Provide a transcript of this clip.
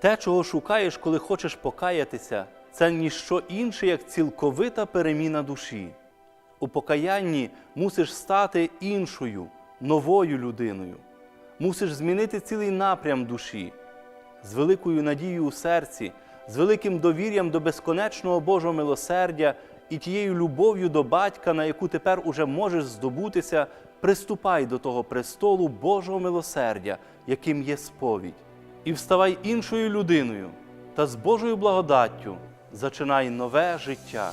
Те, чого шукаєш, коли хочеш покаятися, це ніщо інше, як цілковита переміна душі. У покаянні мусиш стати іншою, новою людиною. Мусиш змінити цілий напрям душі з великою надією у серці, з великим довір'ям до безконечного Божого милосердя і тією любов'ю до батька, на яку тепер уже можеш здобутися, приступай до того престолу Божого милосердя, яким є сповідь, і вставай іншою людиною та з Божою благодаттю зачинай нове життя.